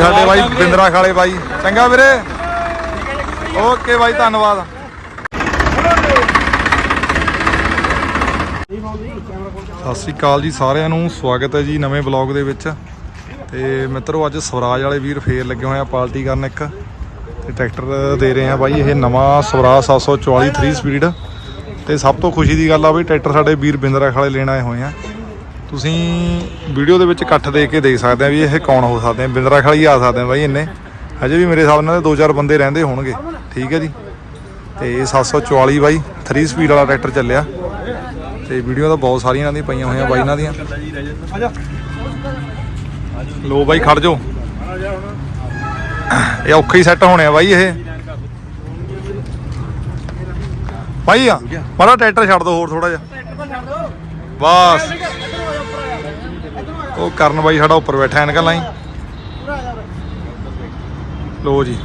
ਸਾਡੇ ਬਾਈ ਬਿੰਦਰਾ ਖਾਲੇ ਬਾਈ। ਚੰਗਾ ਵੀਰੇ। ਓਕੇ ਬਾਈ ਧੰਨਵਾਦ। ਸਤਿ ਸ੍ਰੀ ਅਕਾਲ ਜੀ ਸਾਰਿਆਂ ਨੂੰ। ਸਵਾਗਤ ਹੈ ਜੀ ਨਵੇਂ ਬਲੌਗ ਦੇ ਵਿੱਚ। ਤੇ ਮਿੱਤਰੋ ਅੱਜ ਸਵਰਾਜ ਵਾਲੇ ਵੀਰ ਫੇਰ ਲੱਗੇ ਹੋਏ ਆ ਪਾਰਟੀ ਕਰਨ ਇੱਕ। ਤੇ ਟਰੈਕਟਰ ਦੇ ਰਹੇ ਆ ਬਾਈ ਇਹ ਨਵਾਂ ਸਵਰਾਜ 744 3 ਸਪੀਡ ਤੇ ਸਭ ਤੋਂ ਖੁਸ਼ੀ ਦੀ ਗੱਲ ਆ ਬਈ ਟਰੈਕਟਰ ਸਾਡੇ ਵੀਰ ਬਿੰਦਰਾ ਖਾਲੇ ਲੈਣ ਆਏ ਹੋਏ ਆ। ਤੁਸੀਂ ਵੀਡੀਓ ਦੇ ਵਿੱਚ ਇਕੱਠ ਦੇਖ ਕੇ ਦੇਖ ਸਕਦੇ ਆ ਵੀ ਇਹ ਕੌਣ ਹੋ ਸਕਦੇ ਆ। ਬਿੰਦਰਾ ਖਾਲੀ ਆ ਸਕਦੇ ਆ ਬਾਈ ਇੰਨੇ। ਹਜੇ ਵੀ ਮੇਰੇ ਹਿਸਾਬ ਨਾਲ ਦੋ ਚਾਰ ਬੰਦੇ ਰਹਿੰਦੇ ਹੋਣਗੇ। ਠੀਕ ਹੈ ਜੀ। ਤੇ ਇਹ 744 ਬਾਈ 3 ਸਪੀਡ ਵਾਲਾ ਟਰੈਕਟਰ ਚੱਲਿਆ। ਤੇ ਵੀਡੀਓ ਤਾਂ ਬਹੁਤ ਸਾਰੀਆਂ ਇਹਨਾਂ ਦੀਆਂ ਪਈਆਂ ਹੋਈਆਂ ਬਾਈ ਇਹਨਾਂ ਦੀਆਂ। ਲੋ ਬਾਈ, ਖੜ ਜਾਓ। ਇਹ ਔਖੇ ਹੀ ਸੈੱਟ ਹੋਣੇ ਆ ਬਾਈ ਇਹ। ਬਾਈ ਆ, ਮਾੜਾ ਟਰੈਕਟਰ ਛੱਡ ਦੋ ਹੋਰ ਥੋੜਾ ਜਿਹਾ। ਬਸ। ਉਹ ਕਰਨ ਬਾਈ ਸਾਡਾ ਉੱਪਰ ਬੈਠਾ ਐਨਕਾਂ ਲਾਈ। ਲੋ ਜੀ।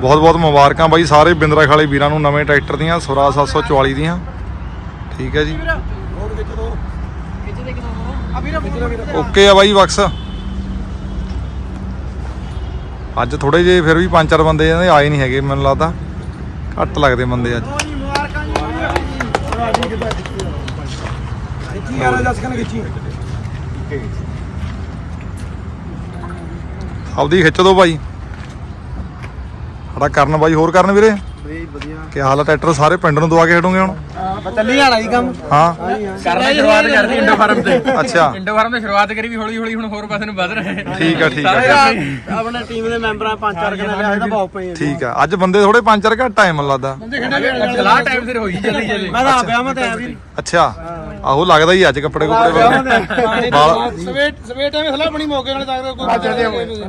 ਬਹੁਤ ਬਹੁਤ ਮੁਬਾਰਕਾਂ ਬਾਈ ਸਾਰੇ ਬਿੰਦਰਾ ਖਾਲੇ ਵੀਰਾਂ ਨੂੰ ਨਵੇਂ ਟਰੈਕਟਰ ਦੀਆਂ ਸਵਰਾ 744 ਦੀਆਂ। ਠੀਕ ਹੈ ਜੀ। ਓਕੇ ਆ ਬਾਈ ਬਕਸ। ਅੱਜ ਥੋੜੇ ਜੇ ਫਿਰ ਵੀ ਪੰਜ ਚਾਰ ਬੰਦੇ ਆਏ ਨਹੀਂ ਹੈਗੇ ਮੈਨੂੰ ਲੱਗਦਾ। ਘੱਟ ਲੱਗਦੇ ਬੰਦੇ ਅੱਜ। ਆਪਦੀ ਖਿੱਚ ਦੋ ਬਾਈ ਸਾਡਾ ਕਰਨ ਬਾਈ ਹੋਰ ਕਰਨ ਵੀਰੇ। ਵਧੀਆ। ਕੀ ਹਾਲ ਆ ਟਰੈਕਟਰ ਸਾਰੇ ਪਿੰਡ ਨੂੰ ਦਵਾ ਕੇ ਹਟੋਗੇ ਹੁਣ? ਚੱਲੀ ਜਾਣਾ ਜੀ ਕੰਮ। ਹਾਂ। ਕਰਨਾ ਸ਼ੁਰੂਆਤ ਕਰਦੀ ਇੰਡੋ ਫਾਰਮ ਤੇ। ਅੱਛਾ। ਇੰਡੋ ਫਾਰਮ ਤੇ ਸ਼ੁਰੂਆਤ ਕਰੀ ਵੀ ਹੌਲੀ ਹੌਲੀ ਹੁਣ ਹੋਰ ਪਾਸੇ ਨੂੰ ਵਧ ਰਹੇ। ਠੀਕ ਆ ਠੀਕ ਆ। ਆਪਣੇ ਟੀਮ ਦੇ ਮੈਂਬਰਾਂ ਪੰਜ ਚਾਰ ਕਿੰਨੇ ਲਿਆ ਤਾਂ ਬਹੁਤ ਪਏ। ਠੀਕ ਆ। ਅੱਜ ਬੰਦੇ ਥੋੜੇ ਪੰਜ ਚਾਰ ਘੱਟ ਮੈਨੂੰ ਲੱਗਦਾ। ਚਲਾ ਟਾਈਮ ਸਿਰ ਹੋਈ ਜਲਦੀ ਜਲਦੀ ਮੈਂ ਤਾਂ ਆਪਿਆ ਮੈਂ ਤੇ ਅੱਛਾ। ਆਹੋ ਲੱਗਦਾ ਹੀ ਅੱਜ ਕੱਪੜੇ ਕੁਪੜੇ ਵਾਲੇ। ਬਾਲ- ਸਵੇਟ ਸਵੇਟ ਟਾਈਮ ਸਲਾਹ ਬਣੀ ਮੌਕੇ ਨਾਲ ਲੱਗਦਾ ਕੋਈ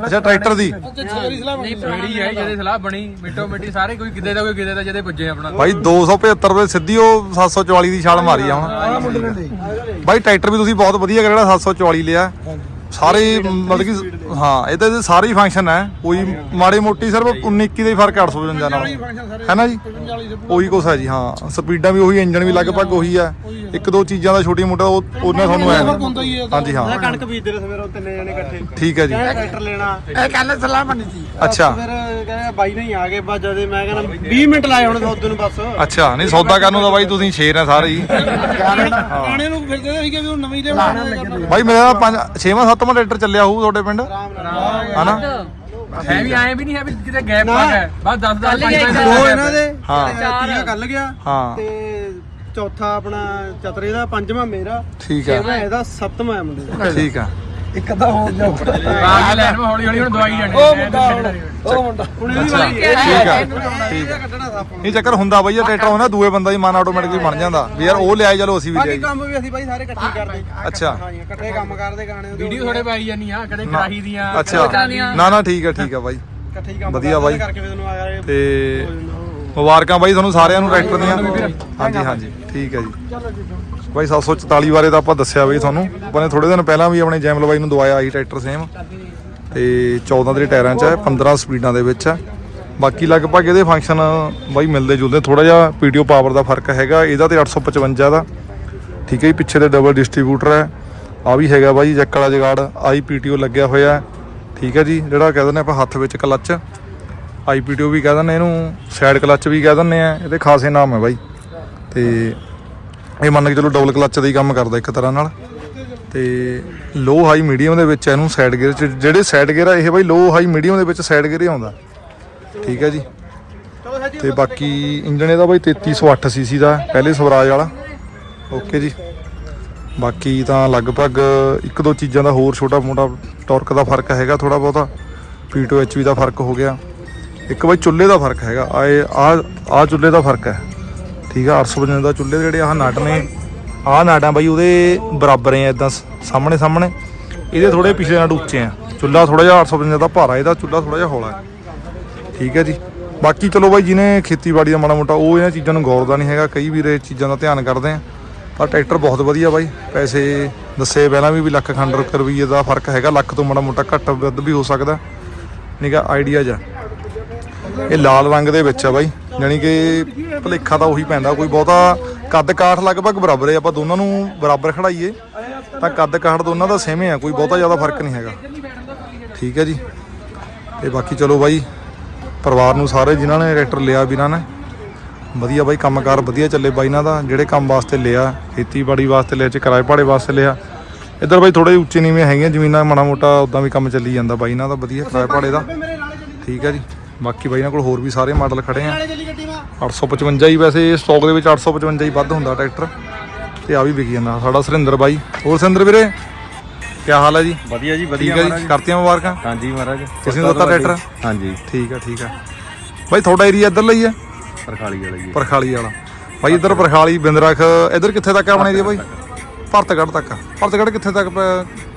ਅੱਛਾ ਟਰੈਕਟਰ ਦੀ। ਸਵੇਰੀ ਸਲਾਹ ਬਣੀ। ਮੇਰੀ ਹੈ ਜਦੇ ਸਲਾਹ ਬਣੀ ਮਿੱਟੋ ਮਿੱਟੀ ਸਾਰੇ ਕੋਈ ਕਿਤੇ ਦਾ ਕੋਈ ਕਿਤੇ ਦਾ ਜਦੇ ਪੁੱਜੇ ਆਪਣਾ। ਬਾਈ 275 ਰੁਪਏ ਸਿੱਧੀ ਉਹ 744 ਦੀ ਛਾਲ ਮਾਰੀ ਆ ਹੁਣ। ਬਾਈ ਟਰੈਕਟਰ ਵੀ ਤੁਸੀਂ ਬਹੁਤ ਵਧੀਆ ਕਰਿਆ ਜਿਹੜਾ 744 ਲਿਆ। ਸਾਰੇ ਮਤਲਬ ਕਿ ਹਾਂ ਇਹ ਤਾਂ ਇਹਦੇ ਸਾਰੇ ਹੀ ਫੰਕਸ਼ਨ ਹੈ। ਕੋਈ ਮਾੜੀ ਮੋਟੀ ਸਿਰਫ 19 21 ਦਾ ਹੀ ਫ਼ਰਕ 855 ਨਾਲ। ਹੈ ਨਾ ਜੀ? ਉਹੀ ਕੁਛ ਹੈ ਜੀ ਹਾਂ। ਸਪੀਡਾਂ ਵੀ ਉਹੀ ਇੰਜਨ ਵੀ ਲਗਭਗ ਉਹੀ ਹੈ। ਇੱਕ ਦੋ ਚੀਜ਼ਾਂ ਦਾ ਛੋਟੀ ਮੋਟਾ ਉਹ ਉਹਨਾਂ ਤੁਹਾਨੂੰ ਐ ਹਾਂਜੀ ਹਾਂ। ਕਣਕ ਬੀਜਦੇ ਰਹੇ ਸਵੇਰੋਂ ਤਿੰਨੇ ਜਣੇ ਇਕੱਠੇ। ਠੀਕ ਹੈ ਜੀ। ਕਹਿੰਦਾ ਟਰੈਕਟਰ ਲੈਣਾ। ਇਹ ਕੱਲ ਸਲਾਹ ਬਣੀ ਸੀ। ਅੱਛਾ। ਫਿਰ ਕਹਿੰਦਾ ਬਾਈ ਨਹੀਂ ਆ ਗਏ ਬਸ ਜਦੇ ਮੈਂ ਕਹਿੰਦਾ 20 ਮਿੰਟ ਲਾਏ ਹੁਣ ਦੁੱਧ ਨੂੰ ਬਸ। ਅੱਛਾ ਨਹੀਂ ਸੌਦਾ ਕਰਨ ਨੂੰ ਤਾਂ ਬਾਈ ਤੁਸੀਂ ਸ਼ੇਰ ਆ ਸਾਰੇ ਹੀ। ਗਾਣੇ ਨੂੰ। ਫਿਰਦੇ ਸੀਗੇ ਵੀ ਉਹ ਨਵੀਂ ਦੇ ਬਾਈ ਮੇਰਾ ਪੰਜ 6ਵਾਂ 7ਵਾਂ ਟਰੈਕਟਰ ਚੱਲਿਆ ਹੋਊ ਤੁਹਾਡੇ ਪਿੰਡ? ਹਨਾ? ਹੈ ਵੀ ਆਏ ਵੀ ਨਹੀਂ ਹੈ ਵੀ ਕਿਤੇ ਗੈਪ ਆ ਗਿਆ ਬਸ 10 10 5 ਦੋ ਇਹਨਾਂ ਦੇ? ਹਾਂ। ਤੀਆ ਕੱਲ ਗਿਆ। ਹਾਂ। ਤੇ ਚੌਥਾ ਆਪਣਾ ਚਤਰੇ ਦਾ ਪੰਜਵਾਂ ਮੇਰਾ। ਠੀਕ ਆ ਇਹਦਾ ਸੱਤਵਾਂ ਹੈ ਮੁੰਡੇ ਦਾ। ਠੀਕ ਆ ਇੱਕ ਅੱਧਾ ਹੋ ਗਿਆ ਆ ਲੈਣ ਮੈਂ ਹੌਲੀ ਹੌਲੀ ਹੁਣ ਦਵਾਈ ਜਾਣੀ ਉਹ ਮੁੰਡਾ ਉਹ ਮੁੰਡਾ। ਹੁਣ ਇਹਦੀ ਅੱਛਾ। ਵਾਰੀ ਹੈ ਠੀਕ ਆ। ਠੀਕ ਆ ਇਹ ਚੱਕਰ ਹੁੰਦਾ ਬਈ ਇਹ ਟਰੈਕਟਰ ਹੁੰਦਾ ਦੂਏ ਬੰਦਾ ਦੀ ਮਨ ਆਟੋਮੈਟਿਕਲੀ ਬਣ ਜਾਂਦਾ। ਵੀ ਯਾਰ ਉਹ ਲਿਆਏ ਚਲੋ ਅਸੀਂ ਵੀ ਬਾਕੀ ਕੰਮ ਵੀ ਅਸੀਂ ਬਾਈ ਸਾਰੇ ਇਕੱਠੇ ਕਰਦੇ। ਅੱਛਾ। ਹਾਂਜੀ ਇਕੱਠੇ ਕੰਮ ਕਰਦੇ ਗਾਣੇ ਦੇ ਵੀਡੀਓ ਥੋੜੇ ਪਾਈ ਜਾਨੀ ਆ ਕਦੇ ਕਰਾਹੀ ਦੀਆਂ ਅੱਛਾ। ਨਾ ਨਾ ਠੀਕ ਆ ਠੀਕ ਆ ਬਾਈ। ਇਕੱਠੇ ਹੀ ਕੰਮ ਵਧੀਆ ਬਾਈ। ਕਰਕੇ ਤੇ ਮੁਬਾਰਕਾਂ ਬਾਈ ਤੁਹਾਨੂੰ ਸਾਰਿਆਂ ਨੂੰ ਟਰੈਕਟਰ ਦੀਆਂ। ਹਾਂਜੀ ਹਾਂਜੀ। ਠੀਕ ਹੈ ਜੀ। ਬਾਈ 744 ਬਾਰੇ ਤਾਂ ਆਪਾਂ ਦੱਸਿਆ ਬਈ ਤੁਹਾਨੂੰ। ਆਪਾਂ ਨੇ ਥੋੜੇ ਦਿਨ ਪਹਿਲਾਂ ਵੀ ਆਪਣੇ ਜੈਮਲ ਬਾਈ ਨੂੰ ਦਵਾਇਆ ਆਹੀ ਟਰੈਕਟਰ ਸੇਮ। ਤੇ 14 ਦੇ ਟਾਇਰਾਂ 'ਚ ਹੈ 15 ਸਪੀਡਾਂ ਦੇ ਵਿੱਚ ਹੈ। ਬਾਕੀ ਲਗਭਗ ਇਹਦੇ ਫੰਕਸ਼ਨ ਬਾਈ ਮਿਲਦੇ ਜੁਲਦੇ ਥੋੜਾ ਜਿਹਾ ਪੀਟੀਓ ਪਾਵਰ ਦਾ ਫ਼ਰਕ ਹੈਗਾ। ਇਹਦਾ ਤੇ 855 ਦਾ। ਠੀਕ ਹੈ ਜੀ, ਪਿੱਛੇ ਤੇ ਡਬਲ ਡਿਸਟ੍ਰੀਬਿਊਟਰ ਹੈ। ਆ ਵੀ ਹੈਗਾ ਬਾਈ, ਜੈਕ ਵਾਲਾ ਜਗਾੜ। ਆਈ ਪੀਟੀਓ ਲੱਗਿਆ ਹੋਇਆ ਠੀਕ ਹੈ ਜੀ, ਜਿਹੜਾ ਕਹਿ ਦਿੰਦੇ ਆਪਾਂ ਹੱਥ ਵਿੱਚ ਕਲੱਚ। ਆਈ ਆਈਪੀਟੀਓ ਵੀ ਕਹਿ ਦਿੰਦੇ ਇਹਨੂੰ ਸਾਈਡ ਕਲੱਚ ਵੀ ਕਹਿ ਦਿੰਦੇ ਆ ਇਹਦੇ ਖਾਸੇ ਨਾਮ ਹੈ ਬਾਈ। ਤੇ ਇਹ ਮੰਨ ਕੇ ਚਲੋ ਡਬਲ ਕਲੱਚ ਦਾ ਹੀ ਕੰਮ ਕਰਦਾ ਇੱਕ ਤਰ੍ਹਾਂ ਨਾਲ। ਤੇ ਲੋ ਹਾਈ ਮੀਡੀਅਮ ਦੇ ਵਿੱਚ ਇਹਨੂੰ ਸਾਈਡ ਗੇਅਰ ਚ, ਜਿਹੜੇ ਸਾਈਡ ਗੇਅਰ ਆ ਇਹ ਬਾਈ ਲੋ ਹਾਈ ਮੀਡੀਅਮ ਦੇ ਵਿੱਚ ਸਾਈਡ ਗੇਅਰ ਹੀ ਆਉਂਦਾ। ਠੀਕ ਹੈ ਜੀ। ਤੇ ਬਾਕੀ ਇੰਜਣ ਇਹਦਾ ਬਾਈ 3308 ਸੀਸੀ ਦਾ, ਪਹਿਲੇ ਸਵਰਾਜ ਵਾਲਾ। ਓਕੇ ਜੀ। ਬਾਕੀ ਤਾਂ ਲਗਭਗ ਇੱਕ ਦੋ ਚੀਜ਼ਾਂ ਦਾ ਹੋਰ ਛੋਟਾ ਮੋਟਾ ਟਾਰਕ ਦਾ ਫ਼ਰਕ ਹੈਗਾ ਥੋੜਾ ਬਹੁਤਾ। ਪੀਟੋ ਐਚਵੀ ਦਾ ਫ਼ਰਕ ਹੋ ਗਿਆ। ਇੱਕ ਬਾਈ ਚੁੱਲ੍ਹੇ ਦਾ ਫ਼ਰਕ ਹੈਗਾ। ਆ ਆ ਆ ਚੁੱਲ੍ਹੇ ਦਾ ਫ਼ਰਕ ਹੈ। ਠੀਕ ਆ 855 ਦਾ ਚੁੱਲ੍ਹੇ ਦੇ ਜਿਹੜੇ ਆਹ ਨਟ ਨੇ, ਆਹ ਨਾਟਾਂ ਬਾਈ ਉਹਦੇ ਬਰਾਬਰ ਹੈ ਇਦਾਂ ਸਾਹਮਣੇ ਸਾਹਮਣੇ। ਇਹਦੇ ਥੋੜੇ ਪਿਛਲੇ ਨਟ ਉੱਚੇ ਆ। ਚੁੱਲ੍ਹਾ ਥੋੜਾ ਜਿਹਾ 855 ਦਾ ਭਾਰਾ, ਇਹਦਾ ਚੁੱਲ੍ਹਾ ਥੋੜਾ ਜਿਹਾ ਹੌਲਾ ਠੀਕ ਹੈ ਜੀ। ਬਾਕੀ ਚਲੋ ਬਾਈ ਜਿਹਨੇ ਖੇਤੀਬਾੜੀ ਦਾ ਮਾੜਾ ਮੋਟਾ, ਉਹ ਇਹਨਾਂ ਚੀਜ਼ਾਂ ਨੂੰ ਗੌਰਦਾ ਨਹੀਂ ਹੈਗਾ। ਕਈ ਵੀਰ ਇਹ ਚੀਜ਼ਾਂ ਦਾ ਧਿਆਨ ਕਰਦੇ ਆ। ਪਰ ਟਰੈਕਟਰ ਬਹੁਤ ਵਧੀਆ ਬਾਈ। ਪੈਸੇ ਦੱਸੇ ਪਹਿਲਾਂ ਵੀ ਵੀ ਲੱਖ ਖੰਡ ਰੁਪਏ ਦਾ ਫ਼ਰਕ ਹੈਗਾ। ਲੱਖ ਤੋਂ ਮਾੜਾ ਮੋਟਾ ਘੱਟ ਵੱਧ ਵੀ ਹੋ ਸਕਦਾ। ਨਿਕਾ ਆਈਡੀਆ ਜਾ ਇਹ ਲਾਲ ਰੰਗ ਦੇ ਵਿੱਚ ਆ ਬਾਈ। ਯਾਨੀ ਕਿ ਭਲੇਖਾ ਤਾਂ ਉਹੀ ਪੈਂਦਾ, ਕੋਈ ਬਹੁਤਾ ਕੱਦ ਕਾਠ ਲਗਭਗ ਬਰਾਬਰ ਹੈ, ਆਪਾਂ ਦੋਨਾਂ ਨੂੰ ਬਰਾਬਰ ਖੜਾਈਏ, ਤਾਂ ਕੱਦ ਕਾਠ ਦੋਨਾਂ ਦਾ ਸੇਮ ਆ ਕੋਈ ਬਹੁਤਾ ਜ਼ਿਆਦਾ ਫ਼ਰਕ ਨਹੀਂ ਹੈਗਾ। ਠੀਕ ਹੈ ਜੀ। ਤੇ ਬਾਕੀ ਚਲੋ ਬਾਈ, ਪਰਿਵਾਰ ਨੂੰ ਸਾਰੇ ਜਿਨ੍ਹਾਂ ਨੇ ਟਰੈਕਟਰ ਲਿਆ ਵੀਰਾਂ ਨੇ, ਵਧੀਆ ਬਾਈ, ਕੰਮਕਾਰ ਵਧੀਆ ਚੱਲੇ ਬਾਈ ਇਹਨਾਂ ਦਾ, ਜਿਹੜੇ ਕੰਮ ਵਾਸਤੇ ਲਿਆ, ਖੇਤੀਬਾੜੀ ਵਾਸਤੇ ਲਿਆ ਚ ਕਿਰਾਏ ਭਾੜੇ ਵਾਸਤੇ ਲਿਆ। ਇੱਧਰ ਬਾਈ ਥੋੜੇ ਉੱਚੇ ਨੀਵੇਂ ਹੈਗੀਆਂ, ਜ਼ਮੀਨਾਂ ਮਾੜਾ ਮੋਟਾ ਉਦਾਂ ਵੀ ਕੰਮ ਚੱਲੀ ਜਾਂਦਾ ਬਾਈ ਇਹਨਾਂ ਦਾ, ਵਧੀਆ ਕਿਰਾਏ ਭਾੜੇ ਦਾ। ਠੀਕ ਹੈ ਜੀ। ਬਾਕੀ ਬਾਈ ਇਹਨਾਂ ਕੋਲ ਹੋਰ ਵੀ ਸਾਰੇ ਮਾਡਲ ਖੜੇ ਆ। ਨਾਲੇ ਚੱਲੀ ਗੱਡੀ ਮਾ। 855 ਹੀ ਵੈਸੇ ਸਟਾਕ ਦੇ ਵਿੱਚ 855 ਹੀ ਵੱਧ ਹੁੰਦਾ ਟਰੈਕਟਰ। ਤੇ ਆ ਵੀ ਵਿਕੀ ਜਾਂਦਾ ਸਾਡਾ ਸੁਰਿੰਦਰ ਬਾਈ। ਹੋਰ ਸੁਰਿੰਦਰ ਵੀਰੇ ਕੀ ਹਾਲ ਹੈ ਜੀ? ਵਧੀਆ ਜੀ ਠੀਕ ਹੈ ਜੀ? ਕਰਤੀਆਂ ਮੁਬਾਰਕਾਂ। ਹਾਂਜੀ ਮਹਾਰਾਜ। ਤੁਸੀਂ ਦਿੱਤਾ ਟਰੈਕਟਰ? ਹਾਂਜੀ। ਠੀਕ ਹੈ ਠੀਕ ਹੈ। ਬਾਈ ਤੁਹਾਡਾ ਏਰੀਆ ਇੱਧਰ ਲਈ ਹੈ? ਪਰਖਾਲੀ ਵਾਲਾ ਜੀ। ਪਰਖਾਲੀ ਵਾਲਾ। ਬਾਈ ਇੱਧਰ ਪਰਖਾਲੀ ਬਿੰਦਰਖ ਇੱਧਰ ਕਿੱਥੇ ਤੱਕ ਆ ਆਪਣਾ ਏਰੀਆ ਬਾਈ? ਭਰਤਗੜ੍ਹ। ਤੱਕ ਆ। ਭਰਤਗੜ੍ਹ ਕਿੱਥੇ ਤੱਕ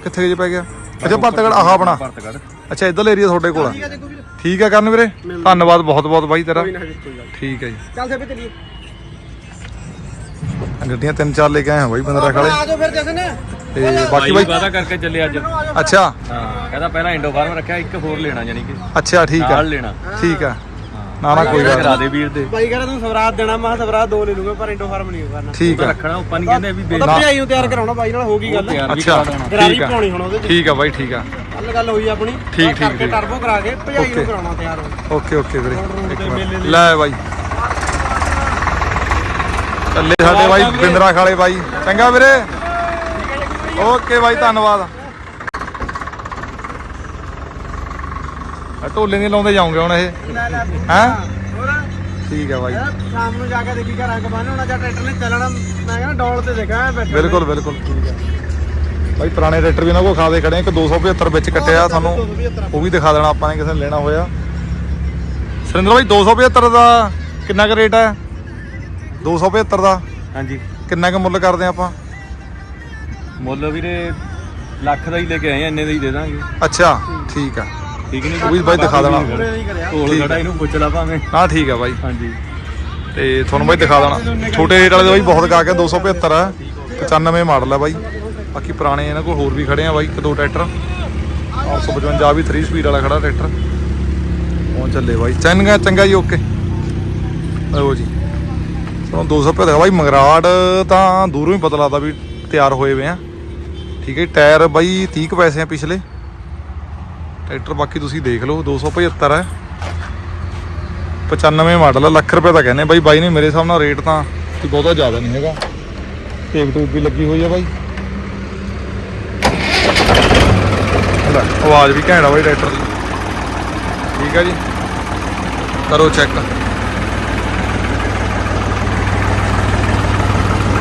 ਕਿੱਥੇ ਜੇ ਪੈ ਗਿਆ? ਅੱਛਾ ਭਰਤਗੜ੍ਹ ਆਹ ਆਪਣਾ। ਭਰਤਗੜ ਅੱਛਾ ਇੱਧਰਲਾ ਏਰੀਆ ਤੁਹਾਡੇ ਕੋਲ ਆ। ਠੀਕ ਹੈ ਕਰਨ ਵੀਰੇ? ਧੰਨਵਾਦ ਬਹੁਤ ਬਹੁਤ ਬਾਈ ਤੇਰਾ। ਕੋਈ ਨਾ ਕੋਈ ਗੱਲ। ਠੀਕ ਹੈ ਜੀ। ਚੱਲ ਸੇ ਚੱਲੀਏ। ਗੱਡੀਆਂ ਤਿੰਨ ਚਾਰ ਲੈ ਕੇ ਆਏ ਹਾਂ ਬਾਈ ਬਿੰਦਰਖ ਵਾਲੇ ਆ ਜਾਓ ਫਿਰ ਜਸਨ। ਤੇ ਬਾਕੀ ਬਾਈ ਵਾਦਾ ਕਰਕੇ ਚੱਲੇ ਅੱਜ। ਅੱਛਾ। ਹਾਂ ਕਹਿੰਦਾ ਪਹਿਲਾਂ ਇੰਡੋ ਫਾਰਮ ਰੱਖਿਆ ਇੱਕ ਹੋਰ ਲੈਣਾ ਯਾਨੀ ਕਿ। ਅੱਛਾ ਠੀਕ ਆ। ਨਾਲ ਲੈਣਾ। ਠੀਕ ਆ। ਨਾ ਨਾ ਕੋਈ ਗੱਲ ਕਰਾ। ਦੇ ਵੀਰ ਦੇ। ਬਾਈ ਕਹਿੰਦਾ ਤੂੰ ਸਵਰਾਜ ਦੇਣਾ ਮੈਂ ਸਵਰਾਜ ਦੋ ਲੈ ਲੂੰਗਾ ਪਰ ਇੰਡੋ ਫਾਰਮ ਨਹੀਂ ਕਰਨਾ। ਠੀਕ ਆ। ਰੱਖਣਾ ਉੱਪਰ ਨਹੀਂ ਕਹਿੰਦੇ ਵੀ ਉਹ ਤਾਂ ਭਜਾਈ ਨੂੰ ਤਿਆਰ ਕਰਾਉਣਾ ਬਾਈ ਨਾਲ ਹੋ ਗਈ ਗੱਲ। ਤਿਆਰ ਵੀ ਅੱਛਾ। ਕਰਾ ਦੇਣਾ। ਗਰਾਰੀ ਠੀਕ ਆ। ਪਾਉਣੀ ਹੁਣ ਉਹਦੇ ਚ। ਠੀਕ ਆ ਬਾਈ ਠੀਕ ਆ। ਗੱਲ ਗੱਲ ਹੋਈ ਆਪਣੀ। ਠੀਕ, ਠੀਕ। ਟਰਬੋ ਕਰਾ ਕੇ ਭਜਾਈ ਨੂੰ. ਕਰਾਉਣਾ ਤਿਆਰ। ਹੁਣ ਓਕੇ ਓਕੇ ਵੀਰੇ। ਇੱਕ ਮਿੰਟ। ਲੈ ਬਾਈ। ਚੱਲੇ ਸਾਡੇ ਬਾਈ ਬਿੰਦਰਾ ਖਾਲੇ ਬਾਈ। ਚੰਗਾ ਵੀਰੇ। ਓਕੇ ਬਾਈ ਧੰਨਵਾਦ। ਆ ਢੋਲੇ ਨਹੀਂ ਲਾਉਂਦੇ ਜਾਉਂਗੇ ਹੁਣ ਇਹ। ਹੈਂ? ਠੀਕ ਆ ਬਾਈ। ਸ਼ਾਮ ਨੂੰ ਜਾ ਕੇ ਦੇਖੀ ਘਰ ਆ ਕੇ ਬੰਨ ਹੋਣਾ ਜਾਂ ਟਰੈਕਟਰ ਨੇ ਚੱਲਣਾ ਮੈਂ ਕਹਿੰਦਾ ਡੋਲ ਤੇ ਦੇਖਾਂ ਬਿਲਕੁਲ ਬਿਲਕੁਲ ਠੀਕ ਆ। ਬਾਈ ਪੁਰਾਣੇ ਟਰੈਕਟਰ ਵੀ ਇਹਨਾਂ ਕੋਲ ਖਾਦੇ ਖੜੇ ਇੱਕ 275 ਵਿੱਚ ਕੱਟਿਆ ਤੁਹਾਨੂੰ ਉਹ ਵੀ ਦਿਖਾ ਦੇਣਾ ਆਪਾਂ ਨੇ ਕਿਸੇ ਨੇ ਲੈਣਾ ਹੋਇਆ। ਸੁਰਿੰਦਰ ਬਾਈ 275 ਦਾ ਕਿੰਨਾ ਕੁ ਰੇਟ ਹੈ 275 ਦਾ? ਹਾਂਜੀ। ਕਿੰਨਾ ਕੁ ਮੁੱਲ ਕਰਦੇ ਆਪਾਂ? ਮੁੱਲ ਵੀਰੇ ਲੱਖ ਦਾ ਹੀ ਲੈ ਕੇ ਆਏ ਆ ਇੰਨੇ ਦਾ ਹੀ ਦੇ ਦਾਂਗੇ। ਅੱਛਾ ਠੀਕ ਆ। ਠੀਕ ਨਹੀਂ ਉਹ ਵੀ ਬਾਈ ਦਿਖਾ ਦੇਣਾ। ਠੀਕ ਖੜਾ ਇਹਨੂੰ ਪੁੱਛ ਲਾ ਭਾਵੇਂ। ਨਾ ਠੀਕ ਆ ਬਾਈ। ਹਾਂਜੀ। ਤੇ ਤੁਹਾਨੂੰ ਬਾਈ ਦਿਖਾ ਦੇਣਾ। ਛੋਟੇ ਰੇਟ ਵਾਲੇ ਦਾ ਬਾਈ ਬਹੁਤ ਗਾ ਕੇ 275 ਆ। 95 ਮਾਡਲ ਆ ਬਾਈ। ਬਾਕੀ ਪੁਰਾਣੇ ਇਹਨਾਂ ਕੋਲ ਹੋਰ ਵੀ ਖੜੇ ਆ ਬਾਈ ਇੱਕ ਦੋ ਟਰੈਕਟਰ। 855 ਵੀ 3 ਸਪੀਡ ਵਾਲਾ ਖੜਾ ਟਰੈਕਟਰ। ਪਹੁੰਚ ਚੱਲੇ ਬਾਈ ਚੰਗਾ ਚੰਗਾ ਜੀ ਓਕੇ ਲਓ ਜੀ। ਤੁਹਾਨੂੰ 200 ਦਾ ਬਾਈ ਮਗਰਾੜ ਤਾਂ ਦੂਰੋਂ ਹੀ ਪਤਾ ਲੱਗਦਾ ਵੀ ਤਿਆਰ ਹੋਏ ਵੇ ਆ। ਠੀਕ ਹੈ ਜੀ, ਟਾਇਰ ਬਾਈ 30 ਕੁ ਪੈਸੇ ਆ ਪਿਛਲੇ। ਟਰੈਕਟਰ ਬਾਕੀ ਤੁਸੀਂ ਦੇਖ ਲਓ 275 ਹੈ 95 ਮਾਡਲ ਆ ਲੱਖ ਰੁਪਏ ਦਾ ਕਹਿੰਦੇ ਬਾਈ ਬਾਈ ਨੇ ਮੇਰੇ ਹਿਸਾਬ ਨਾਲ ਰੇਟ ਤਾਂ ਕੋਈ ਬਹੁਤਾ ਜ਼ਿਆਦਾ ਨਹੀਂ ਹੈਗਾ। ਟੇਪ ਟੂਪ ਵੀ ਲੱਗੀ ਹੋਈ ਆ ਬਾਈ। ਲੈ, ਆਵਾਜ਼ ਵੀ ਘੈਂਟ ਆ ਬਾਈ ਟਰੈਕਟਰ ਦੀ। ਠੀਕ ਆ ਜੀ। ਕਰੋ ਚੈੱਕ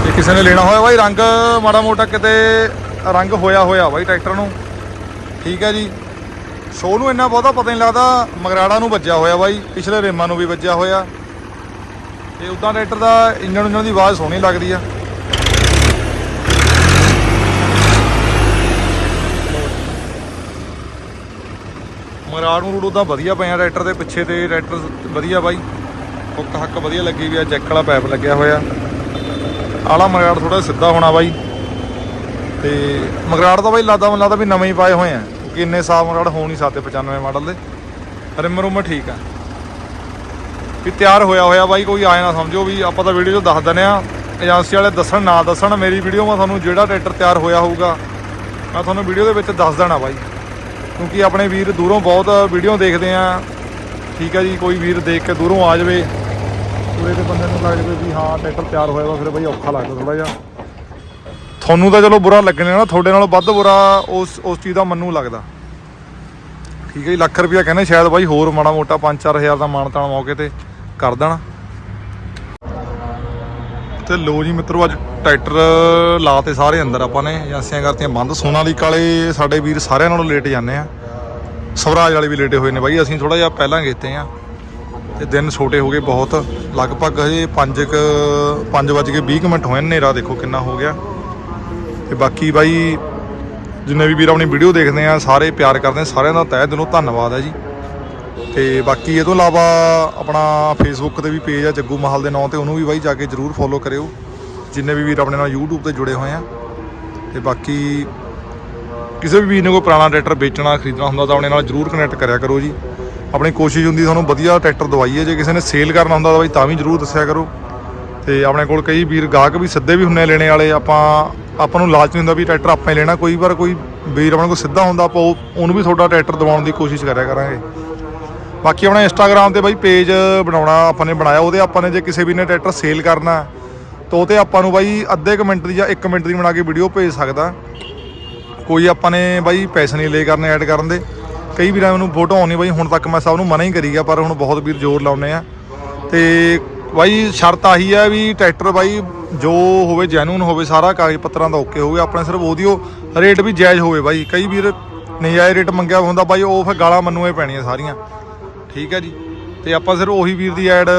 ਜੇ ਕਿਸੇ ਨੇ ਲੈਣਾ ਹੋਇਆ ਬਾਈ ਰੰਗ ਮਾੜਾ ਮੋਟਾ ਕਿਤੇ ਰੰਗ ਹੋਇਆ ਹੋਇਆ ਬਾਈ ਟਰੈਕਟਰ ਨੂੰ। ਠੀਕ ਹੈ ਜੀ। ਸ਼ੋਅ ਨੂੰ ਇੰਨਾ ਬਹੁਤਾ ਪਤਾ ਨਹੀਂ ਲੱਗਦਾ ਮਗਰਾੜਾ ਨੂੰ ਵੱਜਿਆ ਹੋਇਆ ਬਾਈ ਪਿਛਲੇ ਰੇਮਾਂ ਨੂੰ ਵੀ ਵੱਜਿਆ ਹੋਇਆ। ਤੇ ਉਦਾਂ ਟਰੈਕਟਰ ਦਾ ਇੰਜਣ ਇੰਜਣ ਦੀ ਆਵਾਜ਼ ਸੋਹਣੀ ਲੱਗਦੀ ਆ। ਮਗਰਾੜ ਨੂੰ ਰੂਡ ਉਦਾਂ ਵਧੀਆ ਪਿਆ ਟਰੈਕਟਰ ਦੇ ਪਿੱਛੇ ਤੇ ਟਰੈਕਟਰ ਵਧੀਆ ਬਾਈ। ਹੁੱਕ ਹੱਕ ਵਧੀਆ ਲੱਗੀ ਵੀ ਆ, ਜੈਕ ਵਾਲਾ ਪਾਈਪ ਲੱਗਿਆ ਹੋਇਆ। ਆਲਾ ਮਗਰਾੜ ਥੋੜਾ ਸਿੱਧਾ ਹੋਣਾ ਬਾਈ। ਤੇ ਮਗਰਾੜ ਦਾ ਬਾਈ ਲਾਦਾ ਮਨ ਲੱਗਦਾ ਵੀ ਨਵੇਂ ਹੀ ਪਾਏ ਹੋਏ ਆ। ਕਿਉਂਕਿ ਇੰਨੇ ਸਾਫ਼ ਮਗਰਾੜ ਹੋ ਨਹੀਂ ਸਕਦੇ 95 ਮਾਡਲ ਦੇ। ਰਿਮ ਰੁਮ ਠੀਕ ਆ। ਵੀ ਤਿਆਰ ਹੋਇਆ ਹੋਇਆ ਬਾਈ, ਕੋਈ ਆਏ ਨਾ ਸਮਝੋ ਵੀ ਆਪਾਂ ਤਾਂ ਵੀਡੀਓ 'ਚ ਦੱਸ ਦਿੰਦੇ ਆ। ਏਜੰਸੀ ਵਾਲੇ ਦੱਸਣ, ਨਾ ਦੱਸਣ, ਮੇਰੀ ਵੀਡੀਓ ਮੈਂ ਤੁਹਾਨੂੰ ਜਿਹੜਾ ਟਰੈਕਟਰ ਤਿਆਰ ਹੋਇਆ ਹੋਊਗਾ, ਮੈਂ ਤੁਹਾਨੂੰ ਵੀਡੀਓ ਦੇ ਵਿੱਚ ਦੱਸ ਦੇਣਾ ਬਾਈ। ਕਿਉਂਕਿ ਆਪਣੇ ਵੀਰ ਦੂਰੋਂ ਬਹੁਤ ਵੀਡੀਓ ਦੇਖਦੇ ਆ। ਠੀਕ ਆ ਜੀ, ਕੋਈ ਵੀਰ ਦੇਖ ਕੇ ਦੂਰੋਂ ਆ ਜਾਵੇ। ਪੂਰੇ ਦੇ ਬੰਦੇ ਨੂੰ ਲੱਗ ਜਾਵੇ ਵੀ ਹਾਂ, ਟਰੈਕਟਰ ਤਿਆਰ ਹੋਇਆ ਵਾ, ਫਿਰ ਬਈ ਔਖਾ ਲੱਗਦਾ ਥੋੜਾ ਜਿਹਾ। ਤੁਹਾਨੂੰ ਤਾਂ ਚਲੋ ਬੁਰਾ ਲੱਗਣਾ ਨਾ, ਤੁਹਾਡੇ ਨਾਲੋਂ ਵੱਧ ਬੁਰਾ ਉਸ ਉਸ ਚੀਜ਼ ਦਾ ਮੈਨੂੰ ਲੱਗਦਾ। ਠੀਕ ਹੈ ਜੀ, ਲੱਖ ਰੁਪਇਆ ਕਹਿੰਦੇ ਸ਼ਾਇਦ ਬਾਈ ਹੋਰ ਮਾੜਾ ਮੋਟਾ 5-4000 ਦਾ ਮਾਣ ਤਾਣ ਮੌਕੇ ਤੇ ਕਰ ਦੇਣਾ। ਤੇ ਲੋ ਜੀ ਮਿੱਤਰੋ, ਅੱਜ ਟਰੈਕਟਰ ਲਾਤੇ ਸਾਰੇ ਅੰਦਰ ਆਪਾਂ ਨੇ ਏਜੰਸੀਆਂ ਕਰਤੀਆਂ ਬੰਦ। ਸੋਨਾ ਸੋਨਾਲੀਕ ਕਾਲੇ ਸਾਡੇ ਵੀਰ ਸਾਰਿਆਂ ਨਾਲੋਂ ਲੇਟ ਜਾਂਦੇ ਆ। ਸਵਰਾਜ ਵਾਲੇ ਵੀ ਲੇਟੇ ਹੋਏ ਨੇ ਬਾਈ, ਅਸੀਂ ਥੋੜਾ ਜਿਹਾ ਪਹਿਲਾਂ ਗੇਤੇ ਆ। ਤੇ ਦਿਨ ਛੋਟੇ ਹੋ ਗਏ ਬਹੁਤ। ਲਗਭਗ ਹਜੇ 5 ਕ 5 ਵੱਜ ਕੇ 20 ਕੁ ਮਿੰਟ ਹੋਏ ਨੇਰਾ ਦੇਖੋ ਕਿੰਨਾ ਹੋ ਗਿਆ। ਤੇ ਬਾਕੀ ਬਾਈ, ਜਿੰਨੇ ਵੀ ਵੀਰ ਆਪਣੀ ਵੀਡੀਓ ਦੇਖਦੇ ਆ, ਸਾਰੇ ਪਿਆਰ ਕਰਦੇ ਸਾਰਿਆਂ ਦਾ ਤਹਿ ਦਿਲੋਂ ਧੰਨਵਾਦ ਹੈ ਜੀ। ਤੇ ਬਾਕੀ ਇਹ ਤੋਂ ਇਲਾਵਾ ਆਪਣਾ ਫੇਸਬੁੱਕ ਤੇ ਵੀ ਪੇਜ ਆ ਜੱਗੂ ਮਹਾਲ ਦੇ ਨਾਂ ਤੇ, ਉਹਨੂੰ ਵੀ ਬਾਈ ਜਾ ਕੇ ਜਰੂਰ ਫੋਲੋ ਕਰਿਓ। ਜਿੰਨੇ ਵੀ ਵੀਰ ਆਪਣੇ ਨਾਲ YouTube ਤੇ ਜੁੜੇ ਹੋਏ ਆ। ਤੇ ਬਾਕੀ ਕਿਸੇ ਵੀ ਵੀਰ ਨੇ ਕੋਈ ਪੁਰਾਣਾ ਟਰੈਕਟਰ ਵੇਚਣਾ, ਖਰੀਦਣਾ ਹੁੰਦਾ ਤਾਂ ਆਪਣੇ ਨਾਲ ਜਰੂਰ ਕਨੈਕਟ ਕਰਿਆ ਕਰੋ ਜੀ। ਆਪਣੀ ਕੋਸ਼ਿਸ਼ ਹੁੰਦੀ ਤੁਹਾਨੂੰ ਵਧੀਆ ਟਰੈਕਟਰ ਦਵਾਈਏ। ਜੇ ਕਿਸੇ ਨੇ ਸੇਲ ਕਰਨਾ ਹੁੰਦਾ ਤਾਂ ਬਾਈ ਤਾਂ ਵੀ ਜਰੂਰ ਦੱਸਿਆ ਕਰੋ। ਤੇ ਆਪਣੇ ਕੋਲ ਕਈ ਵੀਰ ਗਾਹਕ ਵੀ ਸਿੱਧੇ ਵੀ ਹੁੰਨੇ ਲੈਣੇ ਵਾਲੇ। ਆਪਾਂ ਆਪਾਂ ਨੂੰ ਲਾਲਚ ਨਹੀਂ ਹੁੰਦਾ ਵੀ ਟਰੈਕਟਰ ਆਪਾਂ ਹੀ ਲੈਣਾ। ਕੋਈ ਵਾਰ ਕੋਈ ਵੀਰ ਆਪਣੇ ਕੋਲ ਸਿੱਧਾ ਹੁੰਦਾ, ਆਪਾਂ ਉਹ- ਉਹਨੂੰ ਵੀ ਤੁਹਾਡਾ ਟਰੈਕਟਰ ਦਿਵਾਉਣ ਦੀ ਕੋਸ਼ਿਸ਼ ਕਰਿਆ ਕਰਾਂਗੇ। ਬਾਕੀ ਆਪਣਾ ਇੰਸਟਾਗ੍ਰam ਤੇ ਬਾਈ ਪੇਜ ਬਣਾਉਣਾ ਆਪਾਂ ਨੇ ਬਣਾਇਆ, ਉਹਦੇ ਆਪਾਂ ਨੇ ਜੇ ਕਿਸੇ ਵੀ ਨੇ ਟਰੈਕਟਰ ਸੇਲ ਕਰਨਾ, ਤਾਂ ਉਹ ਤੇ ਆਪਾਂ ਨੂੰ ਬਾਈ ਅੱਧੇ ਕੁ ਮਿੰਟ ਦੀ ਜਾਂ 1 ਮਿੰਟ ਦੀ ਬਣਾ ਕੇ ਵੀਡੀਓ ਭੇਜ ਸਕਦਾ। ਕੋਈ ਆਪਾਂ ਨੇ ਬਾਈ ਪੈਸੇ ਨਹੀਂ ਲਏ ਕਰਨੇ ਐਡ ਕਰਨ ਦੇ। ਕਈ ਵੀਰਾਂ ਮੈਨੂੰ ਫੋਟੋ ਆਉਣੀ ਬਾਈ, ਹੁਣ ਤੱਕ ਮੈਂ ਸਭ ਨੂੰ ਮਨਾ ਹੀ ਕਰੀ ਗਿਆ, ਪਰ ਹੁਣ ਬਹੁਤ ਵੀਰ ਜ਼ੋਰ ਲਾਉਨੇ ਆ। ਤੇ ਬਾਈ ਸ਼ਰਤ ਆਹੀ ਹੈ ਵੀ ਟਰੈਕਟਰ ਬਾਈ ਜੋ ਹੋਵੇ ਜੈਨੂਨ ਹੋਵੇ, ਸਾਰਾ ਕਾਗਜ਼ ਪੱਤਰਾਂ ਦਾ ਓਕੇ ਹੋਵੇ, ਆਪਣੇ ਸਿਰਫ ਉਹਦੀਓ ਰੇਟ ਵੀ ਜਾਇਜ਼ ਹੋਵੇ ਬਾਈ। ਕਈ ਵੀਰ ਨਜਾਇਜ਼ ਰੇਟ ਮੰਗਿਆ ਹੁੰਦਾ ਬਾਈ, ਉਹ ਫਿਰ ਗਾਲਾਂ ਮੰਨੂਏ ਪੈਣੀਆਂ ਸਾਰੀਆਂ। ਠੀਕ ਹੈ ਜੀ। ਤੇ ਆਪਾਂ ਸਿਰਫ ਉਹੀ ਵੀਰ ਦੀ ਐਡ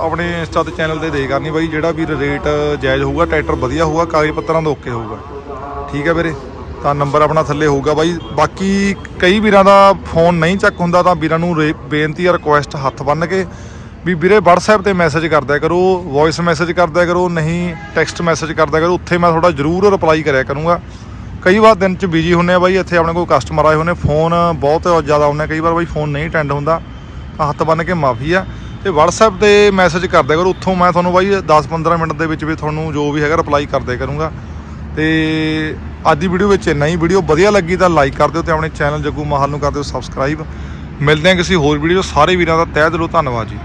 ਆਪਣੇ ਇੰਸਟਾ ਤੇ ਚੈਨਲ ਤੇ ਦੇ ਕਰਨੀ ਬਾਈ, ਜਿਹੜਾ ਵੀਰ ਰੇਟ ਜਾਇਜ਼ ਹੋਊਗਾ ਟਰੈਕਟਰ ਵਧੀਆ ਹੋਊਗਾ, ਕਾਗਜ਼ ਪੱਤਰਾਂ ਦਾ ਓਕੇ ਹੋਊਗਾ। ਠੀਕ ਹੈ ਵੀਰੇ। ਤਾਂ ਨੰਬਰ ਆਪਣਾ ਥੱਲੇ ਹੋਊਗਾ ਬਾਈ। ਬਾਕੀ ਕਈ ਵੀਰਾਂ ਦਾ ਫੋਨ ਨਹੀਂ ਚੱਕ ਹੁੰਦਾ ਤਾਂ ਵੀਰਾਂ ਨੂੰ ਰੇ- ਬੇਨਤੀ ਆ ਰਿਕੁਐਸਟ ਹੱਥ ਬੰਨ ਕੇ ਵੀ ਵੀਰੇ WhatsApp ਤੇ ਮੈਸੇਜ ਕਰਦਿਆ ਕਰੋ ਵੌਇਸ ਮੈਸੇਜ ਕਰਦਿਆ ਕਰੋ, ਨਹੀਂ ਟੈਕਸਟ ਮੈਸੇਜ ਕਰਦਿਆ ਕਰੋ, ਉੱਥੇ ਮੈਂ ਤੁਹਾਡਾ ਜ਼ਰੂਰ ਰਿਪਲਾਈ ਕਰਿਆ ਕਰੂੰਗਾ। ਕਈ ਵਾਰ ਦਿਨ ਚ ਬਿਜ਼ੀ ਹੁੰਨੇ ਆ ਬਾਈ, ਇੱਥੇ ਆਪਣੇ ਕੋਲ ਕਸਟਮਰ ਆਏ ਹੁੰਨੇ ਫੋਨ ਬਹੁਤ ਜ਼ਿਆਦਾ ਆਉਂਦੇ ਕਈ ਵਾਰ ਬਾਈ ਫੋਨ ਨਹੀਂ ਅਟੈਂਡ ਹੁੰਦਾ। ਹੱਥ ਬੰਨ ਕੇ ਮਾਫੀ ਆ। ਤੇ WhatsApp ਤੇ ਮੈਸੇਜ ਕਰਦਿਆ ਕਰੋ, ਉੱਥੋਂ ਮੈਂ ਤੁਹਾਨੂੰ ਬਾਈ 10-15 ਮਿੰਟ ਦੇ ਵਿੱਚ ਵੀ ਤੁਹਾਨੂੰ ਜੋ ਵੀ ਹੈਗਾ ਰਿਪਲਾਈ ਕਰਦੇ ਕਰੂੰਗਾ। ਤੇ ਅੱਜ ਦੀ ਵੀਡੀਓ ਵਿੱਚ ਇੰਨਾ ਹੀ। ਵੀਡੀਓ ਵਧੀਆ ਲੱਗੀ ਤਾਂ ਲਾਈਕ ਕਰ ਦਿਓ ਤੇ ਆਪਣੇ ਚੈਨਲ ਜੱਗੂ ਮਾਹਲ ਨੂੰ ਕਰ ਦਿਓ ਸਬਸਕ੍ਰਾਈਬ ਮਿਲਦੇ ਹਾਂ ਕਿਸੇ ਹੋਰ ਵੀਡੀਓ ਸਾਰੇ ਵੀਰਾਂ ਦਾ ਤਹਿ ਦਿਲੋਂ ਧੰਨਵਾਦ ਜੀ।